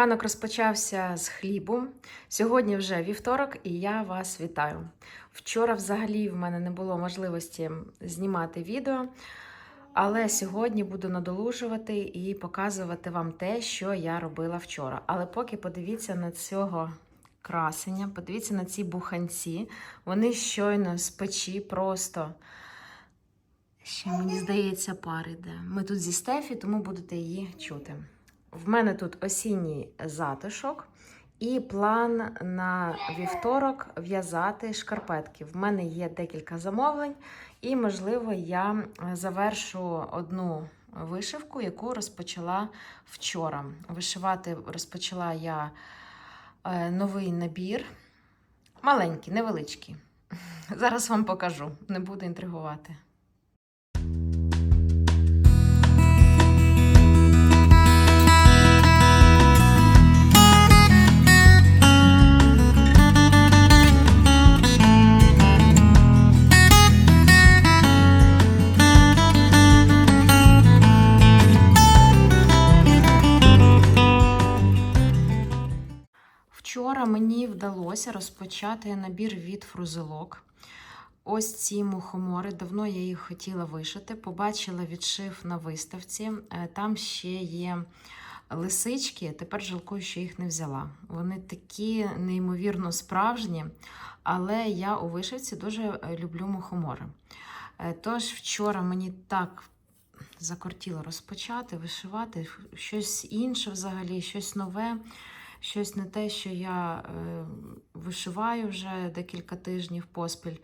ранок розпочався з хлібу. Сьогодні вже вівторок, і я вас вітаю. Вчора взагалі в мене не було можливості знімати відео, але сьогодні буду надолужувати і показувати вам те, що я робила вчора. Але поки подивіться на цього красення, подивіться на ці буханці. Вони щойно з печі просто. Ще мені здається, пар іде. Ми тут зі Стефі, тому будете її чути. В мене тут осінній затишок і план на вівторок в'язати шкарпетки. В мене є декілька замовлень, і, можливо, я завершу одну вишивку, яку розпочала вчора. Вишивати розпочала я е, новий набір. Маленький, невеличкий. Зараз вам покажу, не буду інтригувати. Вчора мені вдалося розпочати набір від фрузелок. Ось ці мухомори. Давно я їх хотіла вишити. Побачила відшив на виставці. Е, Там ще є лисички. Тепер жалкую, що їх не взяла. Вони такі неймовірно справжні, але я у вишивці дуже е, люблю мухомори. Е, Тож вчора мені так закортіло розпочати, вишивати щось інше взагалі, щось нове щось не те, що я е, вишиваю вже декілька тижнів поспіль.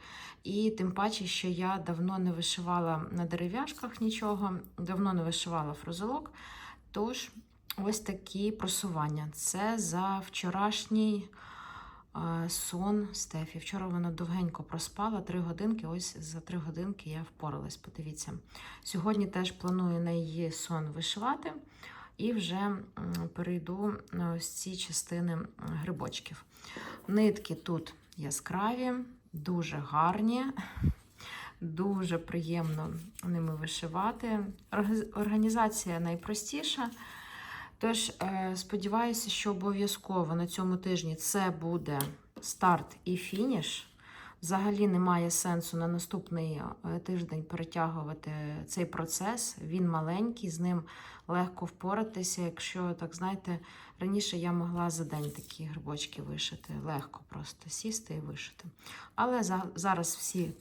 І тим паче, що я давно не вишивала на дерев'яшках нічого, давно не вишивала фрузелок. Тож, ось такі просування. Це за вчорашній е, сон Стефі. Вчора вона довгенько проспала, три годинки. Ось за три годинки я впоралась. Подивіться. Сьогодні теж планую на її сон вишивати. І вже перейду на ось ці частини грибочків. Нитки тут яскраві, дуже гарні, дуже приємно ними вишивати. Організація найпростіша. Тож, е, сподіваюся, що обов'язково на цьому тижні це буде старт і фініш. Взагалі немає сенсу на наступний е, тиждень перетягувати цей процес. Він маленький, з ним легко впоратися. Якщо так знаєте, раніше я могла за день такі грибочки вишити. Легко просто сісти і вишити. Але за, зараз всі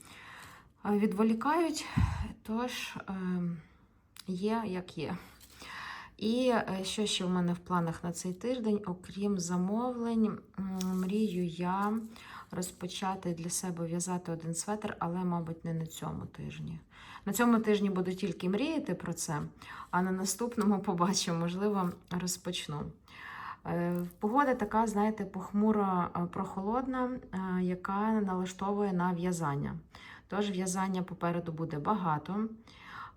е, відволікають, тож е, є як є. І е, що ще в мене в планах на цей тиждень, окрім замовлень, мрію я розпочати для себе в'язати один светр, але, мабуть, не на цьому тижні. На цьому тижні буду тільки мріяти про це, а на наступному побачу, можливо, розпочну. Е, Погода така, знаєте, похмуро е, прохолодна, е, яка налаштовує на в'язання. Тож в'язання попереду буде багато.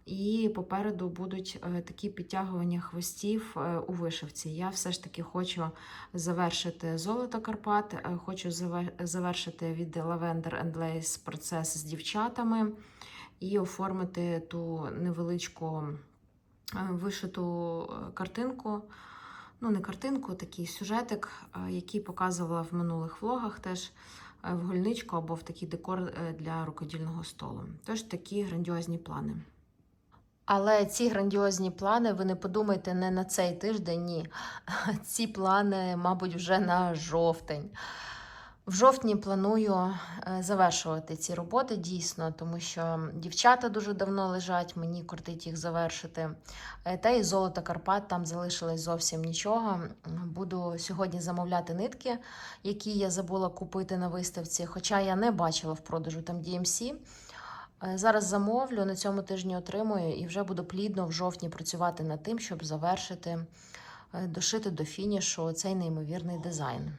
І попереду будуть е, такі підтягування хвостів е, у вишивці. Я все ж таки хочу завершити золото Карпат, е, хочу завершити від Lavender and Lace процес з дівчатами і оформити ту невеличку вишиту картинку. Ну, не картинку, такий сюжетик, який показувала в минулих влогах теж в гольничку або в такий декор для рукодільного столу. Тож такі грандіозні плани. Але ці грандіозні плани, ви не подумайте не на цей тиждень, ні. Ці плани, мабуть, вже на жовтень. В жовтні планую е, завершувати ці роботи дійсно, тому що дівчата дуже давно лежать, мені кортить їх завершити. Е, Та і золото Карпат там залишилось зовсім нічого. Буду сьогодні замовляти нитки, які я забула купити на виставці, хоча я не бачила в продажу там DMC. Е, Зараз замовлю, на цьому тижні отримую і вже буду плідно в жовтні працювати над тим, щоб завершити, е, дошити до фінішу цей неймовірний дизайн.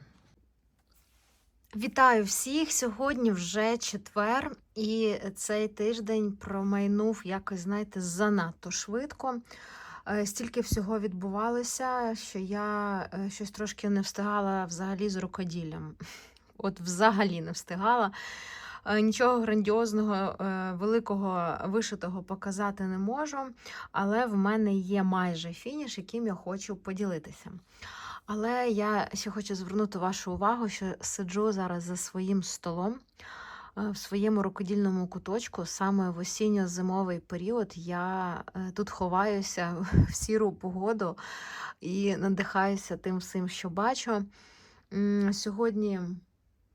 Вітаю всіх! Сьогодні вже четвер, і цей тиждень промайнув якось, знаєте, занадто швидко. Е, Стільки всього відбувалося, що я щось трошки не встигала взагалі з рукоділлям. От взагалі не встигала. Е, Нічого грандіозного, е, великого вишитого показати не можу, але в мене є майже фініш, яким я хочу поділитися. Але я ще хочу звернути вашу увагу, що сиджу зараз за своїм столом е, в своєму рукодільному куточку. Саме в осінньо-зимовий період я тут ховаюся в сіру погоду і надихаюся тим всім, що бачу. Сьогодні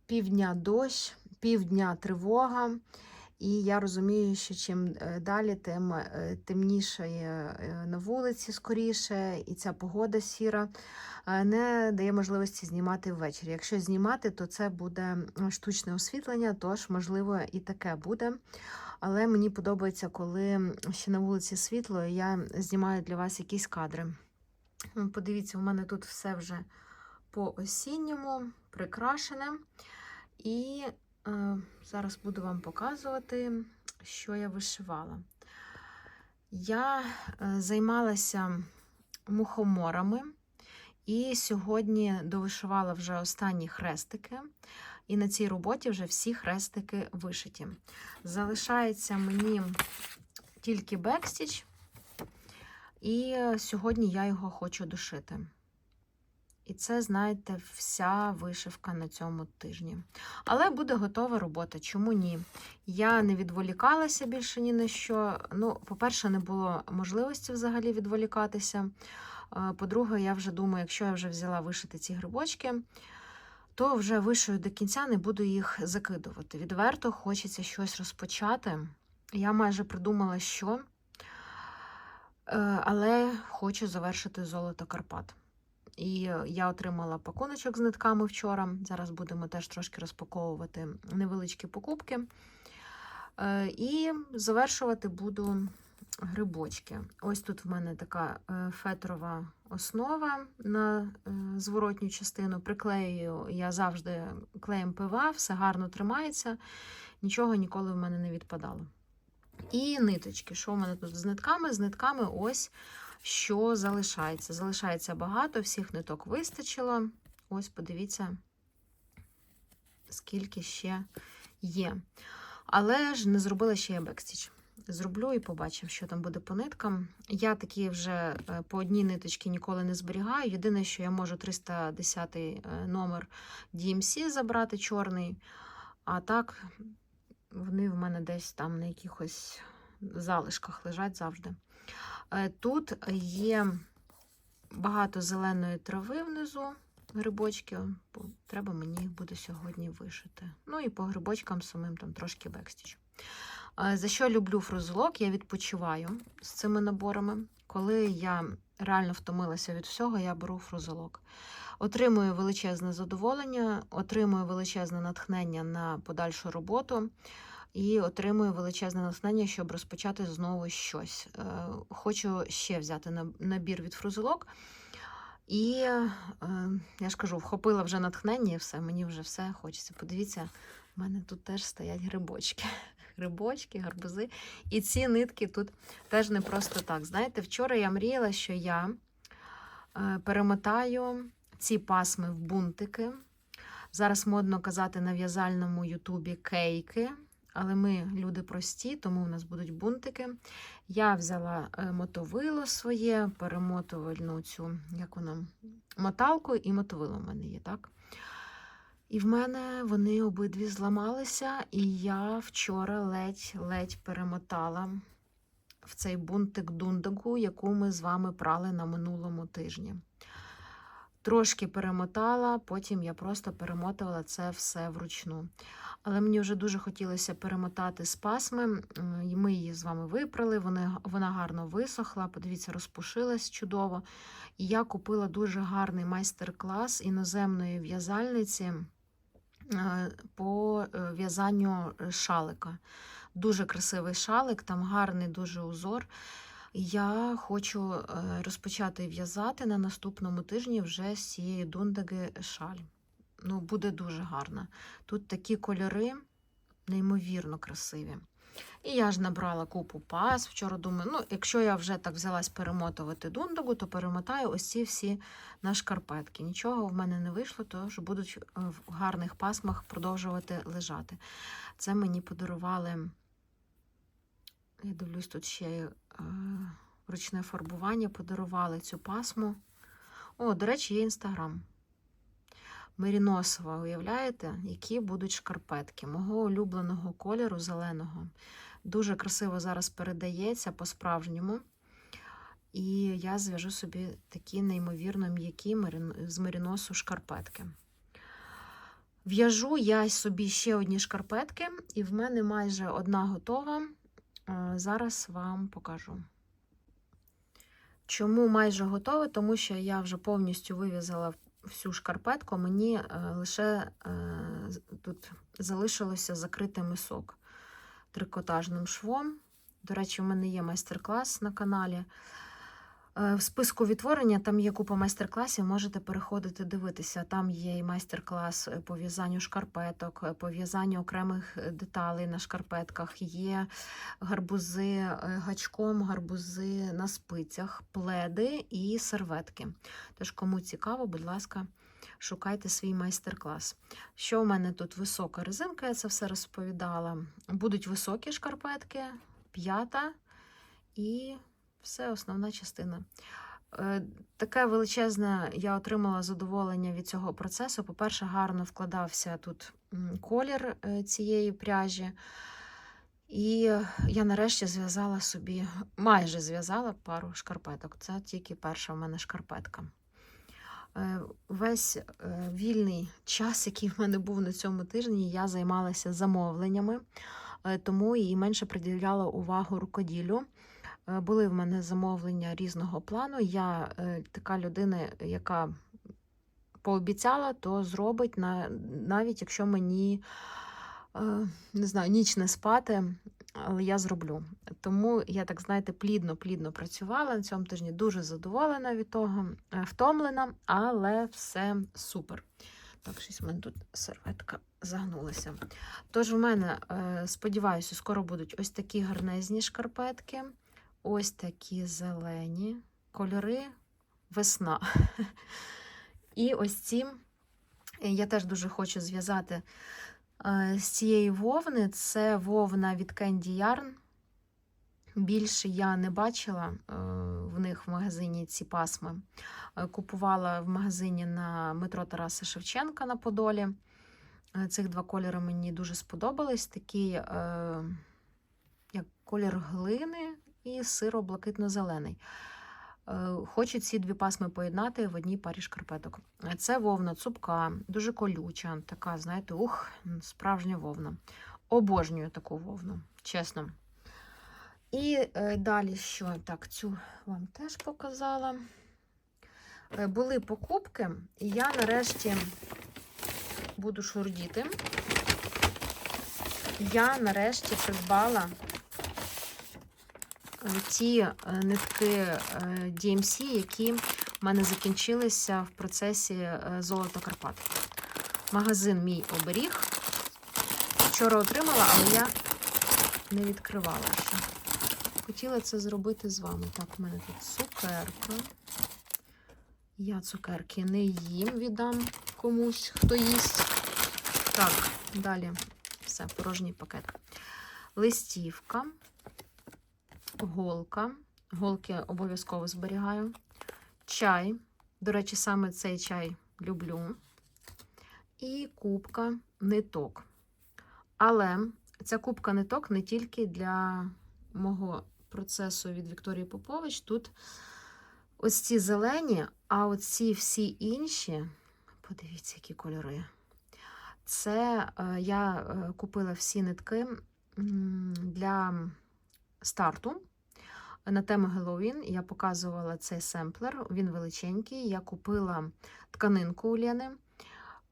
півдня дощ, півдня тривога. І я розумію, що чим е, далі, тим е, темнішає е, на вулиці скоріше, і ця погода сіра е, не дає можливості знімати ввечері. Якщо знімати, то це буде штучне освітлення, тож, можливо, і таке буде. Але мені подобається, коли ще на вулиці світло, і я знімаю для вас якісь кадри. Подивіться, у мене тут все вже по осінньому прикрашене. І зараз буду вам показувати, що я вишивала. Я е, займалася мухоморами і сьогодні довишивала вже останні хрестики. І на цій роботі вже всі хрестики вишиті. Залишається мені тільки бекстіч, і е, сьогодні я його хочу дошити. І це, знаєте, вся вишивка на цьому тижні. Але буде готова робота. Чому ні? Я не відволікалася більше ні на що. Ну, по-перше, не було можливості взагалі відволікатися. Е, По-друге, я вже думаю, якщо я вже взяла вишити ці грибочки, то вже вишию до кінця, не буду їх закидувати. Відверто хочеться щось розпочати. Я майже придумала, що, Е, але хочу завершити золото Карпат. І я отримала пакуночок з нитками вчора. Зараз будемо теж трошки розпаковувати невеличкі покупки. Е, І завершувати буду грибочки. Ось тут в мене така е, фетрова основа на е, зворотню частину. Приклею я завжди клеєм ПВА, все гарно тримається, нічого ніколи в мене не відпадало. І ниточки. Що в мене тут з нитками? З нитками ось що залишається. Залишається багато, всіх ниток вистачило. Ось, подивіться, скільки ще є. Але ж не зробила ще я бекстіч. Зроблю і побачимо, що там буде по ниткам. Я такі вже е, по одній ниточці ніколи не зберігаю. Єдине, що я можу 310 е, номер DMC забрати чорний. А так, вони в мене десь там на якихось залишках лежать завжди. Е, Тут є багато зеленої трави внизу, грибочки, бо треба мені їх буде сьогодні вишити. Ну і по грибочкам самим там трошки бекстіч. Е, За що люблю фрузелок? Я відпочиваю з цими наборами. Коли я реально втомилася від всього, я беру фрузелок. Отримую величезне задоволення, отримую величезне натхнення на подальшу роботу і отримую величезне натхнення, щоб розпочати знову щось. Е, Хочу ще взяти набір від фрузелок. І е, я ж кажу, вхопила вже натхнення і все, мені вже все хочеться. Подивіться, в мене тут теж стоять грибочки. Грибочки, гарбузи. І ці нитки тут теж не просто так. Знаєте, вчора я мріяла, що я е, перемотаю ці пасми в бунтики. Зараз модно казати на в'язальному Ютубі кейки, але ми люди прості, тому у нас будуть бунтики. Я взяла е, мотовило своє, перемотувальну цю, як вона, моталку, і мотовило в мене є, так? І в мене вони обидві зламалися, і я вчора ледь-ледь перемотала в цей бунтик дундагу, яку ми з вами прали на минулому тижні. Трошки перемотала, потім я просто перемотувала це все вручну. Але мені вже дуже хотілося перемотати з пасми. Ми її з вами випрали, вони, вона гарно висохла. Подивіться, розпушилась чудово. І я купила дуже гарний майстер-клас іноземної в'язальниці е, по е, в'язанню шалика. Дуже красивий шалик, там гарний дуже узор. Я хочу е, розпочати в'язати на наступному тижні вже з цієї дундаги шаль. Ну, буде дуже гарно. Тут такі кольори неймовірно красиві. І я ж набрала купу пас. Вчора думаю, ну, якщо я вже так взялась перемотувати дундагу, то перемотаю ось ці всі на шкарпетки. Нічого в мене не вийшло, тож будуть е, в гарних пасмах продовжувати лежати. Це мені подарували. Я дивлюсь, тут ще е, ручне фарбування подарували цю пасму. О, до речі, є інстаграм. Меріносова, уявляєте, які будуть шкарпетки мого улюбленого кольору зеленого. Дуже красиво зараз передається по-справжньому. І я зв'яжу собі такі неймовірно м'які з меріносу шкарпетки. В'яжу я собі ще одні шкарпетки, і в мене майже одна готова. Е, Зараз вам покажу. Чому майже готове? Тому що я вже повністю вив'язала всю шкарпетку, мені е, лише е, тут залишилося закрити мисок трикотажним швом. До речі, у мене є майстер-клас на каналі. Е, В списку відтворення там є купа майстер-класів, можете переходити дивитися. Там є і майстер-клас е, по в'язанню шкарпеток, е, по в'язанню окремих деталей на шкарпетках. Є гарбузи гачком, гарбузи на спицях, пледи і серветки. Тож, кому цікаво, будь ласка, шукайте свій майстер-клас. Що у мене тут висока резинка, я це все розповідала. Будуть високі шкарпетки, п'ята і все основна частина. Е, Таке величезне я отримала задоволення від цього процесу. По-перше, гарно вкладався тут колір е, цієї пряжі. І я нарешті зв'язала собі, майже зв'язала пару шкарпеток. Це тільки перша в мене шкарпетка. Е, Весь вільний час, який в мене був на цьому тижні, я займалася замовленнями, тому і менше приділяла увагу рукоділлю. Е, Були в мене замовлення різного плану. Я е, така людина, яка пообіцяла, то зробить, навіть якщо мені е, не знаю, ніч не спати, але я зроблю. Тому я так, знаєте, плідно-плідно працювала на цьому тижні, дуже задоволена від того, втомлена, але все супер. Так, щось в мене тут серветка загнулася. Тож, в мене, сподіваюся, скоро будуть ось такі гарнезні шкарпетки, ось такі зелені кольори весна. І ось ці е, я теж дуже хочу зв'язати е, з цієї вовни. Це вовна від Candy Yarn. Більше я не бачила е, в них в магазині ці пасми. Купувала в магазині на метро Тараса Шевченка на Подолі. Цих два кольори мені дуже сподобались. Такий як колір глини і сиро-блакитно-зелений. Е, Хочу ці дві пасми поєднати в одній парі шкарпеток. Це вовна цупка, дуже колюча, така, знаєте, ух, справжня вовна. Обожнюю таку вовну, чесно. І е, далі що? Так, цю вам теж показала. Е, були покупки, і я нарешті буду шурдіти. Я нарешті придбала ті е, нитки е, DMC, які в мене закінчилися в процесі е, Золото Карпат. Магазин мій оберіг. Вчора отримала, але я не відкривала ще. Хотіла це зробити з вами. Так, у мене тут цукерка. Я цукерки не їм, віддам комусь, хто їсть. Так, далі все, порожній пакет. Листівка, голка. Голки обов'язково зберігаю. Чай. До речі, саме цей чай люблю. І кубка ниток. Але ця кубка ниток не тільки для мого процесу від Вікторії Попович. Тут ось ці зелені, а оці всі інші, подивіться, які кольори. Це е, я е, купила всі нитки для старту. На тему Геловін я показувала цей семплер, він величенький. Я купила тканинку у Лєни.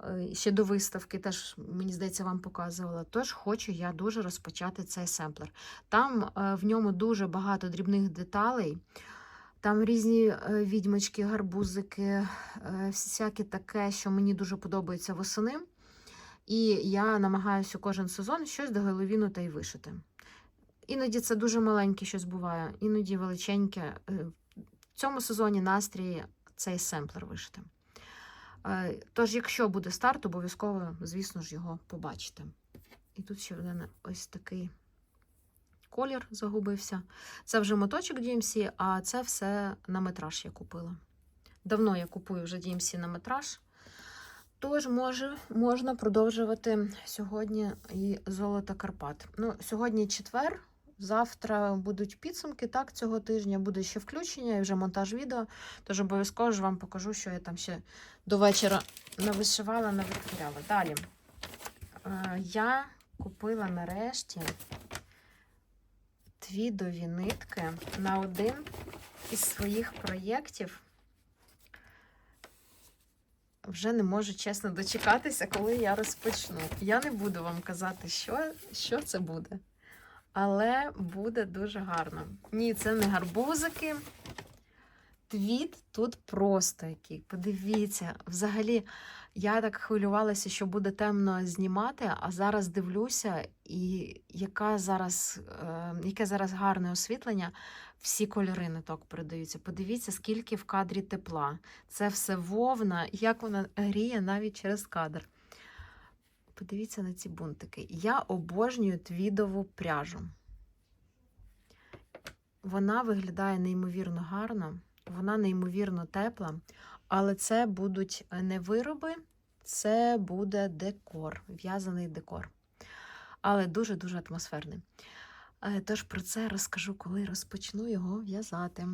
Е, Ще до виставки теж, мені здається, вам показувала. Тож хочу я дуже розпочати цей семплер. Там е, в ньому дуже багато дрібних деталей. Там різні е, відьмочки, гарбузики, всяке таке, що мені дуже подобається восени. І я намагаюся кожен сезон щось до Геловіну та й вишити. Іноді це дуже маленьке щось буває, іноді величеньке. Е, В цьому сезоні настрій цей семплер вишити. Е, Тож, якщо буде старт, обов'язково, звісно ж, його побачите. І тут ще в мене ось такий колір загубився. Це вже моточок DMC, а це все на метраж я купила. Давно я купую вже DMC на метраж. Тож може, можна продовжувати сьогодні і золото Карпат. Ну, сьогодні четвер, завтра будуть підсумки так, цього тижня, буде ще включення і вже монтаж відео. Тож обов'язково ж вам покажу, що я там ще до вечора навишивала, навитворяла. Далі. Я купила нарешті твідові нитки на один із своїх проєктів. Вже не можу чесно дочекатися, коли я розпочну. Я не буду вам казати, що, що це буде. Але буде дуже гарно. Ні, це не гарбузики. Твіт тут просто який. Подивіться, взагалі, я так хвилювалася, що буде темно знімати, а зараз дивлюся, і яка зараз, е, яке зараз гарне освітлення. Всі кольори ниток передаються. Подивіться, скільки в кадрі тепла. Це все вовна, як вона гріє навіть через кадр. Подивіться на ці бунтики. Я обожнюю твідову пряжу. Вона виглядає неймовірно гарно, вона неймовірно тепла, але це будуть не вироби, це буде декор, в'язаний декор. Але дуже-дуже атмосферний. Е, Тож про це розкажу, коли розпочну його в'язати.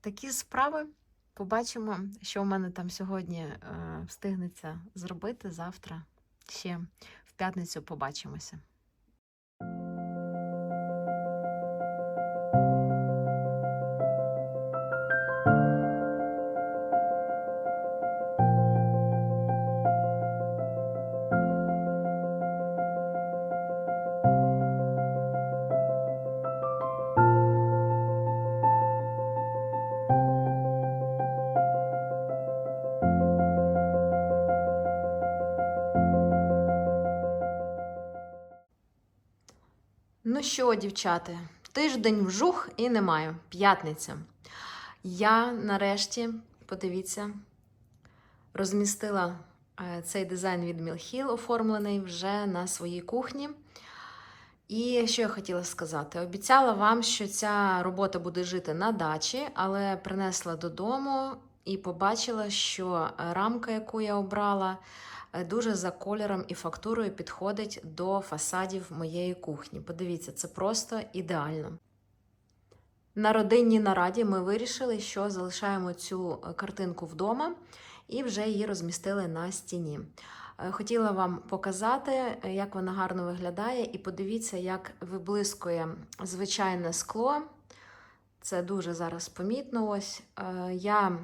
Такі справи. Побачимо, що в мене там сьогодні е, встигнеться зробити завтра. Ще в п'ятницю побачимося. Що, дівчата, тиждень вжух і не маю. П'ятниця. Я нарешті, подивіться, розмістила е, цей дизайн від Мілхіл, оформлений вже на своїй кухні. І що я хотіла сказати? Обіцяла вам, що ця робота буде жити на дачі, але принесла додому і побачила, що рамка, яку я обрала, дуже за кольором і фактурою підходить до фасадів моєї кухні. Подивіться, це просто ідеально. На родинній нараді ми вирішили, що залишаємо цю е, картинку вдома і вже її розмістили на стіні. Е, Хотіла вам показати, е, як вона гарно виглядає, і подивіться, як виблискує звичайне скло. Це дуже зараз помітно. Ось Е, я е,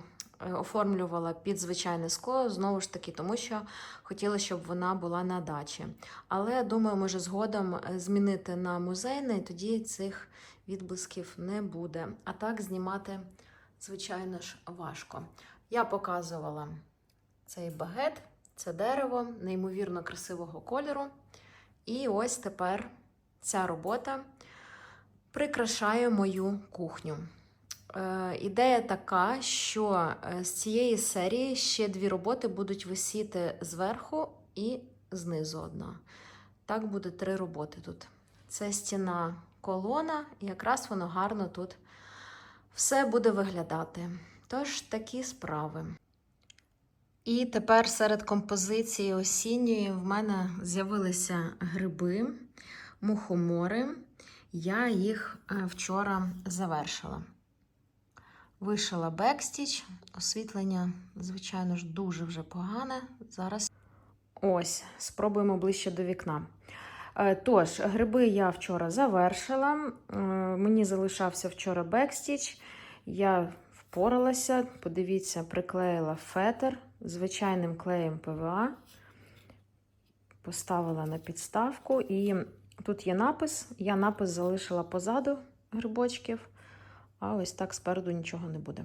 оформлювала під звичайне скло, знову ж таки, тому що хотіла, щоб вона була на дачі. Але думаю, може згодом е, змінити на музейне, і тоді цих відблисків не буде. А так знімати, звичайно ж, важко. Я показувала цей багет, це дерево, неймовірно красивого кольору. І ось тепер ця робота прикрашає мою кухню. Е, ідея така, що е, з цієї серії ще дві роботи будуть висіти зверху і знизу одна. Так буде три роботи тут. Це стіна колона, і якраз воно гарно тут все буде виглядати. Тож такі справи. І тепер серед композиції осінньої в мене з'явилися гриби, мухомори. Я їх е, вчора завершила. Вишила бекстіч, освітлення, звичайно ж, дуже вже погане. Зараз ось, спробуємо ближче до вікна. Е, Тож, гриби я вчора завершила. Мені залишався вчора бекстіч. Я впоралася, подивіться, приклеїла фетр звичайним клеєм ПВА. Поставила на підставку, і тут є напис. Я напис залишила позаду грибочків, а ось так спереду нічого не буде.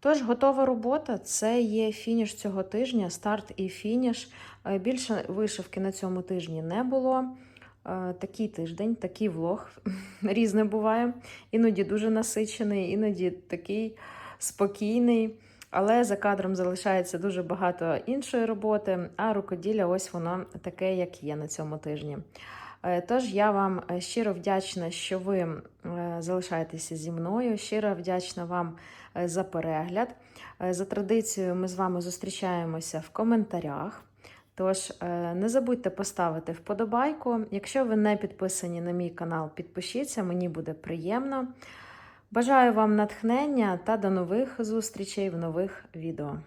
Тож, готова робота це є фініш цього тижня, старт і фініш. Е, Більше вишивки на цьому тижні не було. Е, Такий тиждень, такий влог різне буває. Іноді дуже насичений, іноді такий спокійний. Але за кадром залишається дуже багато іншої роботи, а рукоділля ось воно таке, як є на цьому тижні. Е, Тож я вам е, щиро вдячна, що ви е, залишаєтеся зі мною. Щиро вдячна вам за перегляд. За традицією, ми з вами зустрічаємося в коментарях. Тож не забудьте поставити вподобайку. Якщо ви не підписані на мій канал, підпишіться, мені буде приємно. Бажаю вам натхнення та до нових зустрічей в нових відео.